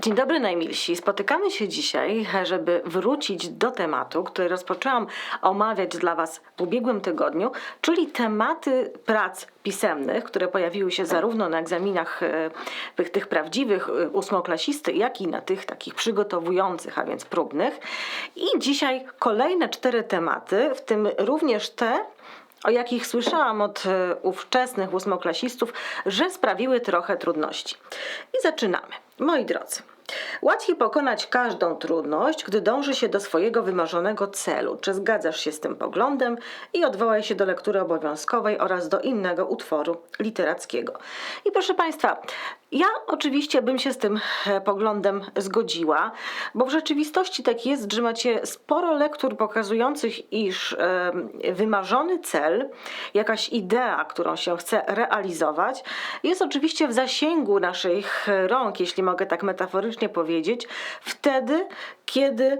Dzień dobry najmilsi. Spotykamy się dzisiaj, żeby wrócić do tematu, który rozpoczęłam omawiać dla Was w ubiegłym tygodniu, czyli tematy prac pisemnych, które pojawiły się zarówno na egzaminach e, tych, tych prawdziwych e, ósmoklasisty, jak i na tych takich przygotowujących, a więc próbnych. I dzisiaj kolejne cztery tematy, w tym również te, o jakich słyszałam od e, ówczesnych ósmoklasistów, że sprawiły trochę trudności. I zaczynamy. Moi drodzy, łatwiej pokonać każdą trudność, gdy dąży się do swojego wymarzonego celu. Czy zgadzasz się z tym poglądem? I odwołaj się do lektury obowiązkowej oraz do innego utworu literackiego. I proszę Państwa, ja oczywiście bym się z tym e, poglądem zgodziła, bo w rzeczywistości tak jest, że macie sporo lektur pokazujących, iż e, wymarzony cel, jakaś idea, którą się chce realizować, jest oczywiście w zasięgu naszych rąk, jeśli mogę tak metaforycznie powiedzieć, wtedy, kiedy e,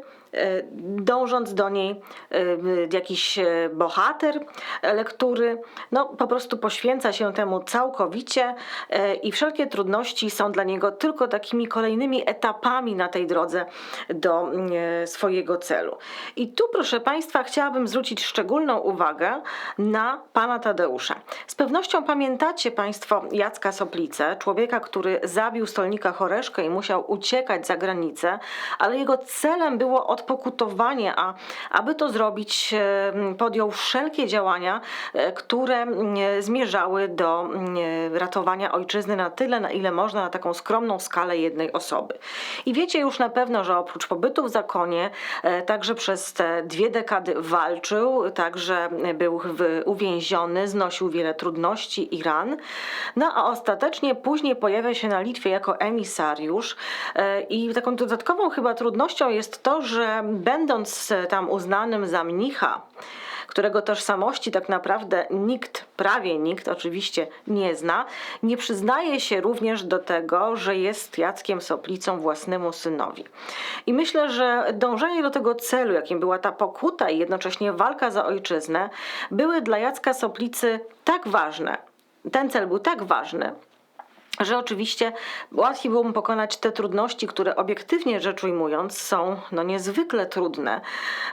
dążąc do niej e, jakiś e, bohater lektury, no po prostu poświęca się temu całkowicie e, i wszelkie trudności są dla niego tylko takimi kolejnymi etapami na tej drodze do e, swojego celu. I tu, proszę Państwa, chciałabym zwrócić szczególną uwagę na pana Tadeusza. Z pewnością pamiętacie Państwo Jacka Soplicę, człowieka, który zabił stolnika Choreszkę i musiał uciekać za granicę, ale jego celem było odpokutowanie, a aby to zrobić, e, podjął wszelkie działania, e, które zmierzały do ratowania ojczyzny na tyle, na ile można, na taką skromną skalę jednej osoby. I wiecie już na pewno, że oprócz pobytu w zakonie, e, także przez te dwie dekady walczył, także był uwięziony, znosił wiele trudności i ran. No a ostatecznie później pojawia się na Litwie jako emisariusz i taką dodatkową chyba trudnością jest to, że będąc tam uznanym za mnicha, którego tożsamości tak naprawdę nikt, prawie nikt oczywiście nie zna, nie przyznaje się również do tego, że jest Jackiem Soplicą własnemu synowi. I myślę, że dążenie do tego celu, jakim była ta pokuta i jednocześnie walka za ojczyznę, były dla Jacka Soplicy tak ważne. Ten cel był tak ważny, że oczywiście łatwiej było mu pokonać te trudności, które obiektywnie rzecz ujmując są no, niezwykle trudne,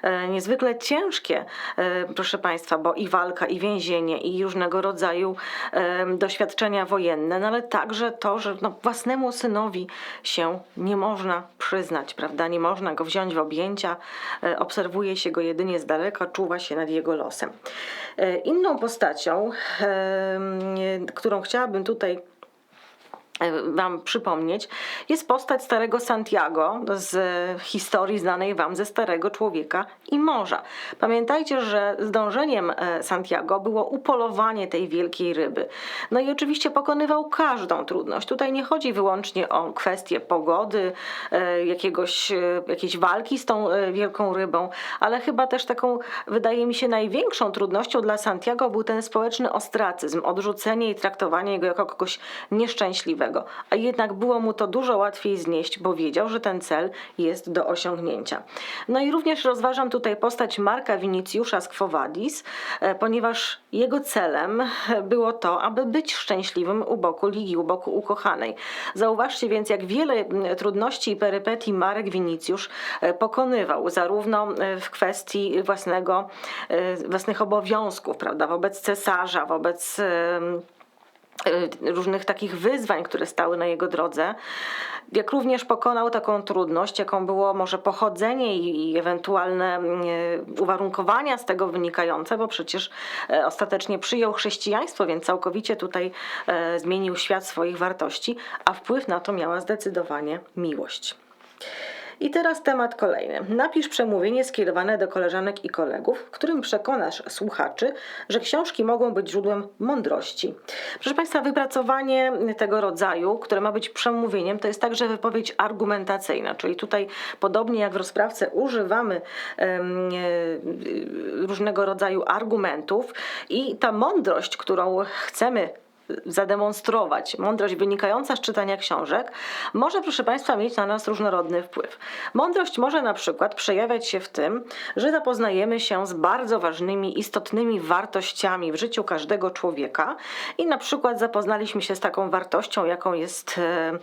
e, niezwykle ciężkie, e, proszę Państwa, bo i walka, i więzienie, i różnego rodzaju e, doświadczenia wojenne, no, ale także to, że no, własnemu synowi się nie można przyznać, prawda? Nie można go wziąć w objęcia, obserwuje się go jedynie z daleka, czuwa się nad jego losem. Inną postacią, którą chciałabym tutaj Wam przypomnieć, jest postać starego Santiago z historii znanej Wam ze Starego Człowieka i Morza. Pamiętajcie, że zdążeniem e, Santiago było upolowanie tej wielkiej ryby. No i oczywiście pokonywał każdą trudność. Tutaj nie chodzi wyłącznie o kwestię pogody, e, jakiegoś, e, jakiejś walki z tą e, wielką rybą, ale chyba też taką, wydaje mi się, największą trudnością dla Santiago był ten społeczny ostracyzm, odrzucenie i traktowanie go jako kogoś nieszczęśliwego. A jednak było mu to dużo łatwiej znieść, bo wiedział, że ten cel jest do osiągnięcia. No i również rozważam tutaj postać Marka Winicjusza z Quo Vadis, e, ponieważ jego celem było to, aby być szczęśliwym u boku Ligi, u boku ukochanej. Zauważcie więc, jak wiele trudności i perypetii Marek Winicjusz e, pokonywał, zarówno e, w kwestii własnego, e, własnych obowiązków, prawda, wobec cesarza, wobec e, różnych takich wyzwań, które stały na jego drodze, jak również pokonał taką trudność, jaką było może pochodzenie i ewentualne mm, e, uwarunkowania z tego wynikające, bo przecież e, ostatecznie przyjął chrześcijaństwo, więc całkowicie tutaj zmienił świat swoich wartości, a wpływ na to miała zdecydowanie miłość. I teraz temat kolejny. Napisz przemówienie skierowane do koleżanek i kolegów, w którym przekonasz słuchaczy, że książki mogą być źródłem mądrości. Proszę Państwa, wypracowanie tego rodzaju, które ma być przemówieniem, to jest także wypowiedź argumentacyjna, czyli tutaj podobnie jak w rozprawce używamy e, różnego rodzaju argumentów i ta mądrość, którą chcemy zademonstrować. Mądrość wynikająca z czytania książek może, proszę Państwa, mieć na nas różnorodny wpływ. Mądrość może na przykład przejawiać się w tym, że zapoznajemy się z bardzo ważnymi, istotnymi wartościami w życiu każdego człowieka i na przykład zapoznaliśmy się z taką wartością, jaką jest e,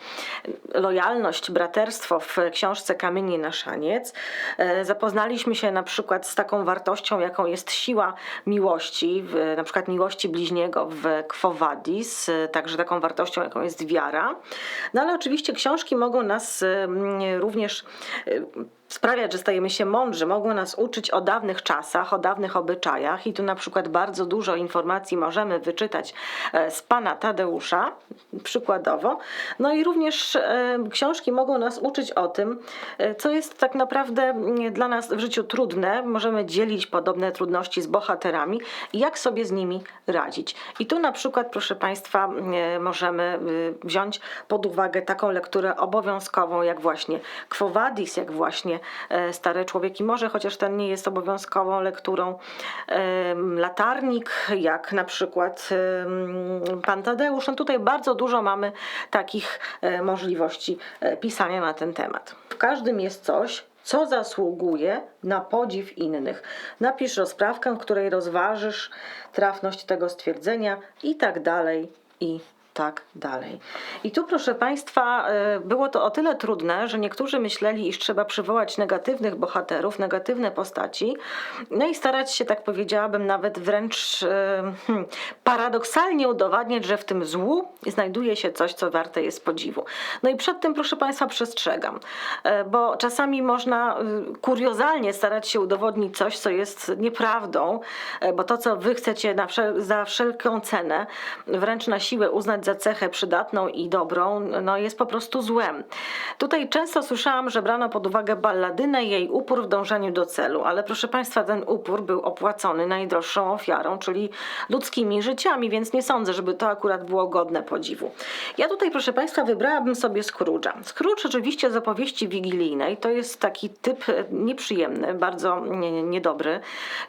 lojalność, braterstwo w książce Kamienie na szaniec. E, Zapoznaliśmy się na przykład z taką wartością, jaką jest siła miłości, na przykład miłości bliźniego w Quo Vadis, e, także taką wartością, jaką jest wiara. No ale oczywiście książki mogą nas mm, również e, sprawiać, że stajemy się mądrzy, mogą nas uczyć o dawnych czasach, o dawnych obyczajach i tu na przykład bardzo dużo informacji możemy wyczytać e, z pana Tadeusza, przykładowo. No i również e, książki mogą nas uczyć o tym, e, co jest tak naprawdę mm, dla nas w życiu trudne. Możemy dzielić podobne trudności z bohaterami i jak sobie z nimi radzić. I tu na przykład, proszę Państwa, e, możemy y, wziąć pod uwagę taką lekturę obowiązkową, jak właśnie Quo Vadis, jak właśnie e, Stare Człowieki Morze, chociaż ten nie jest obowiązkową lekturą. Latarnik, jak na przykład Pan Tadeusz. No tutaj bardzo dużo mamy takich e, możliwości e, pisania na ten temat. W każdym jest coś, co zasługuje na podziw innych. Napisz rozprawkę, w której rozważysz trafność tego stwierdzenia i tak dalej, i tak dalej. I tu, proszę Państwa, e, było to o tyle trudne, że niektórzy myśleli, iż trzeba przywołać negatywnych bohaterów, negatywne postaci, no i starać się, tak powiedziałabym, nawet wręcz e, hmm, paradoksalnie udowadniać, że w tym złu znajduje się coś, co warte jest podziwu. No i przed tym, proszę Państwa, przestrzegam, e, bo czasami można kuriozalnie starać się udowodnić coś, co jest nieprawdą, bo to, co wy chcecie na wszel- za wszelką cenę, wręcz na siłę uznać za cechę przydatną i dobrą, no jest po prostu złem. Tutaj często słyszałam, że brano pod uwagę balladynę i jej upór w dążeniu do celu, ale proszę Państwa, ten upór był opłacony najdroższą ofiarą, czyli ludzkimi życiami, więc nie sądzę, żeby to akurat było godne podziwu. Ja tutaj, proszę Państwa, wybrałabym sobie Scrooge'a. Scrooge oczywiście z opowieści wigilijnej to jest taki typ nieprzyjemny, bardzo nie- niedobry,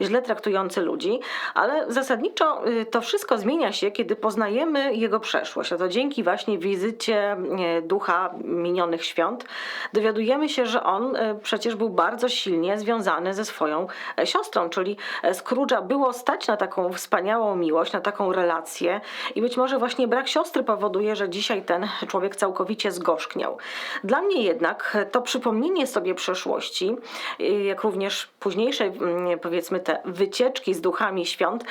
źle traktujący ludzi, ale zasadniczo y, to wszystko zmienia się, kiedy poznajemy jego przeszłość. A to dzięki właśnie wizycie e, ducha minionych świąt dowiadujemy się, że on e, przecież był bardzo silnie związany ze swoją e, siostrą, czyli Scrooge'a było stać na taką wspaniałą miłość, na taką relację i być może właśnie brak siostry powoduje, że dzisiaj ten człowiek całkowicie zgorzkniał. Dla mnie jednak to przypomnienie sobie przeszłości, jak również późniejsze powiedzmy te wycieczki z duchami świąt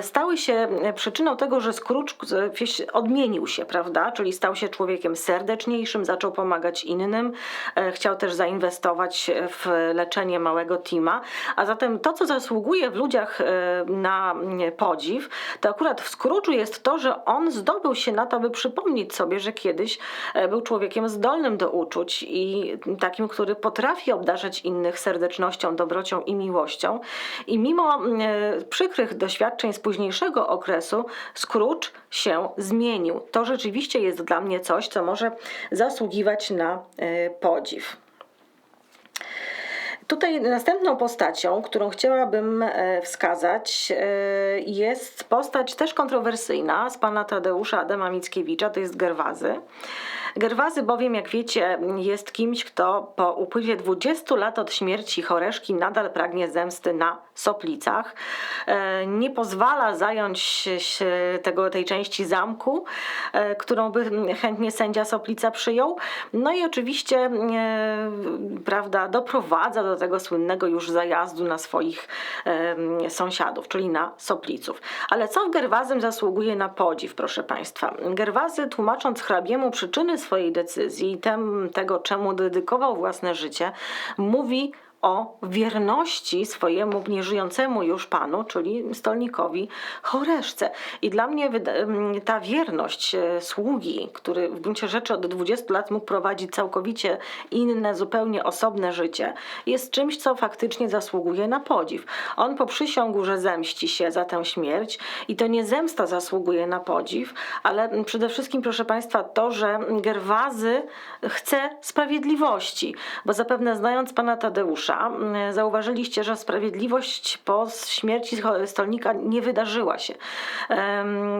stały się przyczyną tego, że Scrooge odmienił się, prawda? Czyli stał się człowiekiem serdeczniejszym, zaczął pomagać innym, e, chciał też zainwestować w leczenie małego Tima, a zatem to, co zasługuje w ludziach e, na podziw, to akurat w Scrooge'u jest to, że on zdobył się na to, by przypomnieć sobie, że kiedyś e, był człowiekiem zdolnym do uczuć i takim, który potrafi obdarzać innych serdecznością, dobrocią i miłością. I mimo przykrych doświadczeń z późniejszego okresu, Scrooge się zmienił. To rzeczywiście jest dla mnie coś, co może zasługiwać na e, podziw. Tutaj następną postacią, którą chciałabym e, wskazać, e, jest postać też kontrowersyjna z pana Tadeusza Adama Mickiewicza, to jest Gerwazy. Gerwazy bowiem, jak wiecie, jest kimś, kto po upływie 20 lat od śmierci Choreszki nadal pragnie zemsty na Soplicach. E, Nie pozwala zająć się tego, tej części zamku, e, którą by chętnie sędzia Soplica przyjął. No i oczywiście, e, prawda, doprowadza do tego słynnego już zajazdu na swoich sąsiadów, czyli na Sopliców. Ale co w Gerwazym zasługuje na podziw, proszę Państwa? Gerwazy, tłumacząc hrabiemu przyczyny swojej decyzji i tem, tego, czemu dedykował własne życie, mówi o wierności swojemu nieżyjącemu już panu, czyli stolnikowi Choreszce. I dla mnie ta wierność e, sługi, który w gruncie rzeczy od 20 lat mógł prowadzić całkowicie inne, zupełnie osobne życie, jest czymś, co faktycznie zasługuje na podziw. On poprzysiągł, że zemści się za tę śmierć i to nie zemsta zasługuje na podziw, ale przede wszystkim, proszę Państwa, to, że Gerwazy chce sprawiedliwości, bo zapewne znając pana Tadeusza, Zauważyliście, że sprawiedliwość po śmierci stolnika nie wydarzyła się.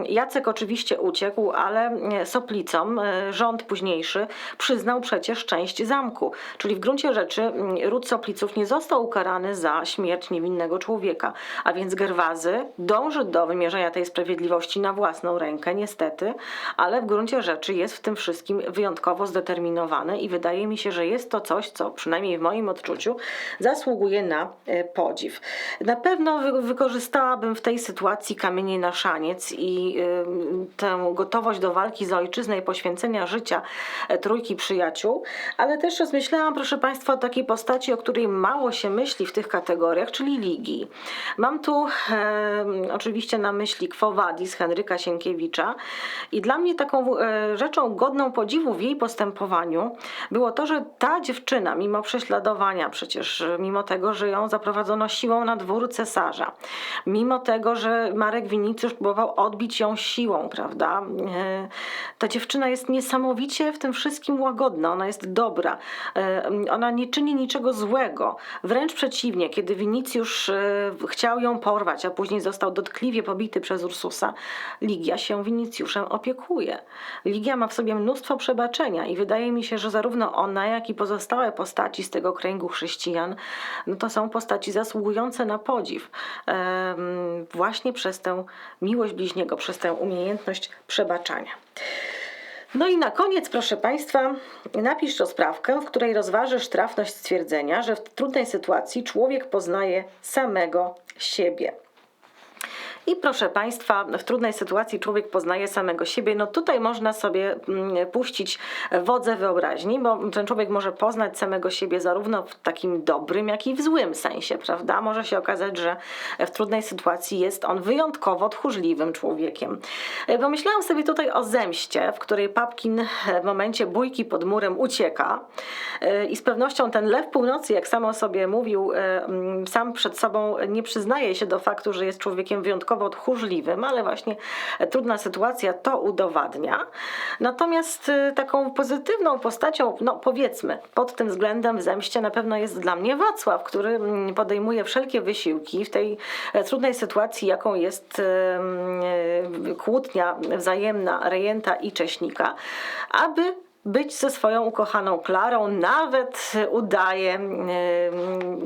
Jacek oczywiście uciekł, ale Soplicom rząd późniejszy przyznał przecież część zamku. Czyli w gruncie rzeczy ród Sopliców nie został ukarany za śmierć niewinnego człowieka, a więc Gerwazy dąży do wymierzenia tej sprawiedliwości na własną rękę, niestety, ale w gruncie rzeczy jest w tym wszystkim wyjątkowo zdeterminowany i wydaje mi się, że jest to coś, co przynajmniej w moim odczuciu zasługuje na e, podziw. Na pewno wy- wykorzystałabym w tej sytuacji kamienie na szaniec i ym, tę gotowość do walki za ojczyznę i poświęcenia życia e, trójki przyjaciół, ale też rozmyślałam, proszę Państwa, o takiej postaci, o której mało się myśli w tych kategoriach, czyli Ligi. Mam tu e, oczywiście na myśli Quo Vadis Henryka Sienkiewicza i dla mnie taką e, rzeczą godną podziwu w jej postępowaniu było to, że ta dziewczyna, mimo prześladowania przecież, e, mimo tego, że ją zaprowadzono siłą na dwór cesarza, mimo tego, że Marek Winicjusz próbował odbić ją siłą, prawda? E, Ta dziewczyna jest niesamowicie w tym wszystkim łagodna, ona jest dobra, E, ona nie czyni niczego złego. Wręcz przeciwnie, kiedy Winicjusz chciał ją porwać, a później został dotkliwie pobity przez Ursusa, Ligia się Winicjuszem opiekuje. Ligia ma w sobie mnóstwo przebaczenia i wydaje mi się, że zarówno ona, jak i pozostałe postaci z tego kręgu chrześcijan, no to są postaci zasługujące na podziw. Właśnie przez tę miłość bliźniego, przez tę umiejętność przebaczania. No i na koniec, proszę Państwa, napisz rozprawkę, w której rozważysz trafność stwierdzenia, że w trudnej sytuacji człowiek poznaje samego siebie. I proszę Państwa, w trudnej sytuacji człowiek poznaje samego siebie. No tutaj można sobie mm, puścić wodze wyobraźni, bo ten człowiek może poznać samego siebie zarówno w takim dobrym, jak i w złym sensie, prawda? Może się okazać, że w trudnej sytuacji jest on wyjątkowo tchórzliwym człowiekiem. E, Pomyślałam sobie tutaj o zemście, w której Papkin w momencie bójki pod murem ucieka E, i z pewnością ten lew północy, jak sam o sobie mówił, e, sam przed sobą nie przyznaje się do faktu, że jest człowiekiem wyjątkowo tchórzliwym, ale właśnie trudna sytuacja to udowadnia. Natomiast e, taką pozytywną postacią, no powiedzmy, pod tym względem w zemście na pewno jest dla mnie Wacław, który mm, podejmuje wszelkie wysiłki w tej e, trudnej sytuacji, jaką jest e, kłótnia wzajemna rejenta i cześnika, aby być ze swoją ukochaną Klarą, nawet udaje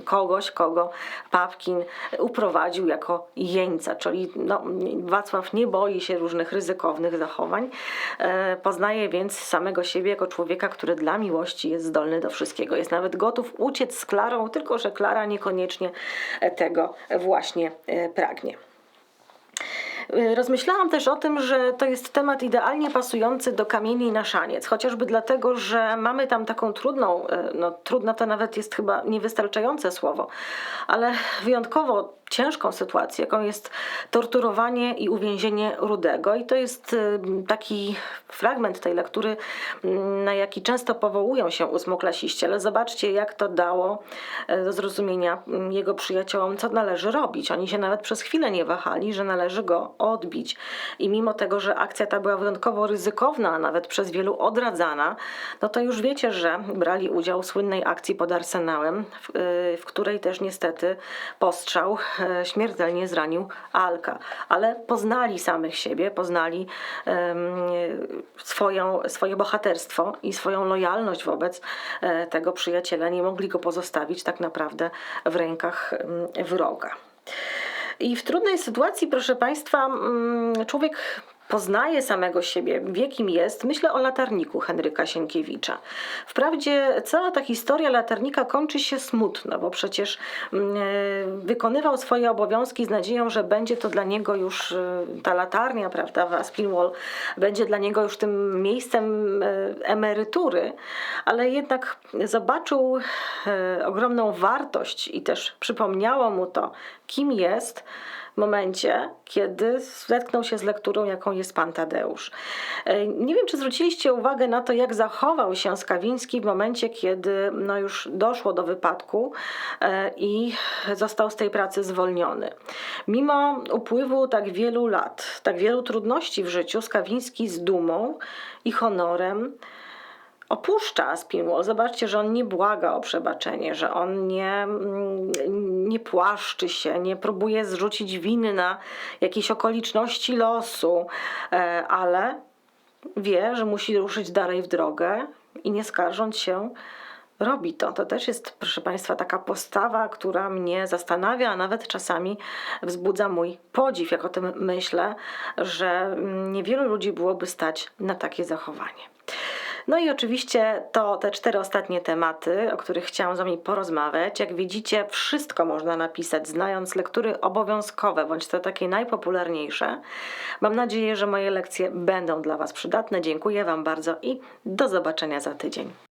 kogoś, kogo Papkin uprowadził jako jeńca, czyli no, Wacław nie boi się różnych ryzykownych zachowań, e, poznaje więc samego siebie jako człowieka, który dla miłości jest zdolny do wszystkiego. Jest nawet gotów uciec z Klarą, tylko że Klara niekoniecznie tego właśnie e, pragnie. Y, Rozmyślałam też o tym, że to jest temat idealnie pasujący do kamieni na szaniec, chociażby dlatego, że mamy tam taką trudną, y, no trudna to nawet jest chyba niewystarczające słowo, ale wyjątkowo ciężką sytuację, jaką jest torturowanie i uwięzienie Rudego. I to jest y, taki fragment tej lektury, mm, na jaki często powołują się ósmoklasiści, ale zobaczcie, jak to dało e, do zrozumienia mm, jego przyjaciołom, co należy robić. Oni się nawet przez chwilę nie wahali, że należy go odbić. I mimo tego, że akcja ta była wyjątkowo ryzykowna, a nawet przez wielu odradzana, no to już wiecie, że brali udział w słynnej akcji pod Arsenałem, w, y, w której też niestety postrzał śmiertelnie zranił Alka. Ale poznali samych siebie, poznali swoją, swoje bohaterstwo i swoją lojalność wobec e, tego przyjaciela. Nie mogli go pozostawić tak naprawdę w rękach wroga. I w trudnej sytuacji, proszę Państwa, człowiek poznaje samego siebie, wie kim jest. Myślę o latarniku Henryka Sienkiewicza. Wprawdzie cała ta historia latarnika kończy się smutno, bo przecież mm, e, wykonywał swoje obowiązki z nadzieją, że będzie to dla niego już e, ta latarnia, prawda, w Aspinwall, będzie dla niego już tym miejscem e, emerytury, ale jednak zobaczył ogromną wartość i też przypomniało mu to, kim jest momencie, kiedy zetknął się z lekturą, jaką jest Pan Tadeusz. E, Nie wiem, czy zwróciliście uwagę na to, jak zachował się Skawiński w momencie, kiedy no już doszło do wypadku e, i został z tej pracy zwolniony. Mimo upływu tak wielu lat, tak wielu trudności w życiu, Skawiński z dumą i honorem opuszcza Spinwall. Zobaczcie, że on nie błaga o przebaczenie, że on nie, mm, nie płaszczy się, nie próbuje zrzucić winy na jakieś okoliczności losu, e, ale wie, że musi ruszyć dalej w drogę i nie skarżąc się, robi to. To też jest, proszę Państwa, taka postawa, która mnie zastanawia, a nawet czasami wzbudza mój podziw, jak o tym myślę, że mm, niewielu ludzi byłoby stać na takie zachowanie. No i oczywiście to te cztery ostatnie tematy, o których chciałam z Wami porozmawiać. Jak widzicie, wszystko można napisać, znając lektury obowiązkowe, bądź te takie najpopularniejsze. Mam nadzieję, że moje lekcje będą dla Was przydatne. Dziękuję Wam bardzo i do zobaczenia za tydzień.